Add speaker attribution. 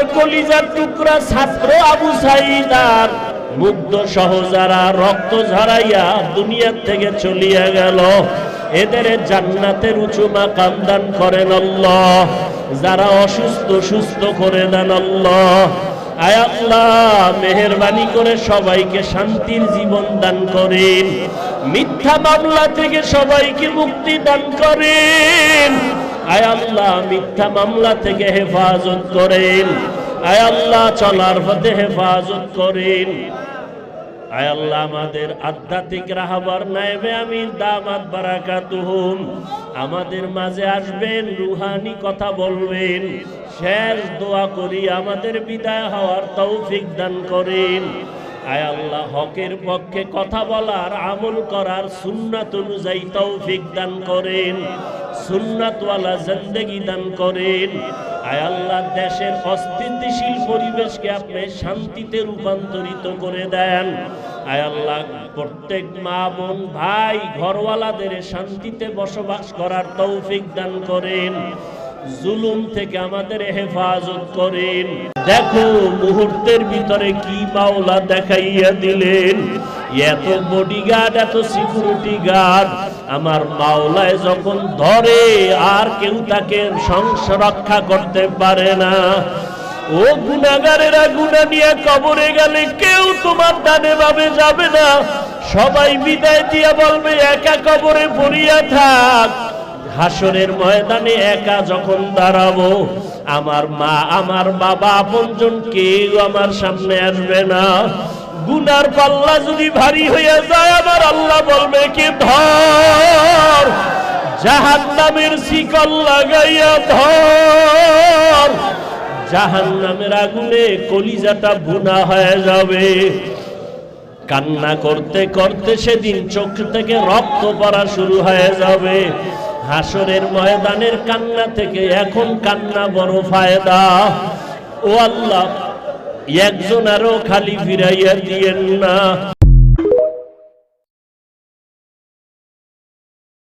Speaker 1: আমার কলিজার টুকরা ছাত্র আবু সাইদ আর মুগ্ধ সহ যারা রক্ত ঝরাইয়া দুনিয়ার থেকে চলিয়া গেল। এদের জান্নাতের উঁচু মাকাম দান করেন আল্লাহ। যারা অসুস্থ, সুস্থ করে দেন আল্লাহ, মেহরবানি করে সবাইকে শান্তির জীবন দান করেন। মিথ্যা মামলা থেকে সবাইকে মুক্তি দান করেন। আয় আল্লাহ মিথ্যা মামলা থেকে হেফাজত করেন। আয় আল্লাহ চলার পথে হেফাজত করেন। আয় আল্লাহ আমাদের আধ্যাত্মিক রাহাবার নাইবে আমি দামাত বারাকাতুহুম। আমাদের মাঝে আসবেন, রুহানি কথা বলবেন। শেষ দোয়া করি, আমাদের বিদায় হওয়ার তৌফিক দান করেন। আয় আল্লাহ হকের পক্ষে কথা বলার, আমল করার সুন্নাত অনুযায়ী তৌফিক দান করেন। সুন্নাতওয়ালা জিন্দেগি দান করেন। আয় আল্লাহ দেশের অস্থিতিশীল পরিবেশকে আপনি শান্তিতে রূপান্তরিত করে দেন। আয় আল্লাহ প্রত্যেক মা বোন, ভাই, ঘরওয়ালাদের শান্তিতে বসবাস করার তৌফিক দান করেন। জুলুম থেকে আমাদের হেফাজত করেন। দেখো মুহূর্তের ভিতরে কি মাওলা দেখাইয়া দিলেন। এত বডিগার্ড এত সিকিউরিটি গার্ড আমার মাওলায় যখন ধরে, আর কেউ তাকে সংস রক্ষা করতে পারে না। ও গুণাগারেরা গুণা নিয়ে কবরে গেলে কেউ তোমার দানে ভাবে যাবে না। সবাই বিদায় দিয়ে বলবে, একা কবরে পড়িয়া থাক। হাসরের ময়দানে একা যখন দাঁড়াবো, আমার মা, আমার বাবা আপনজন কেউ আমার সামনে আসবে না। গুনার পাল্লা যদি ভারী হয়ে যায়, আমার আল্লাহ বলবে, কি ধর? জাহান নামের শিকল লাগাইয়া ধর। জাহান নামের আগুনে কলিজাটা বুনা হয়ে যাবে। কান্না করতে করতে সেদিন চোখ থেকে রক্ত পড়া শুরু হয়ে যাবে। হাসরের ময়দানের কান্না থেকে এখন কান্না বড় ফায়দা। ও আল্লাহ, একজন আরও খালি ফিরাইয়া দিয়েন না।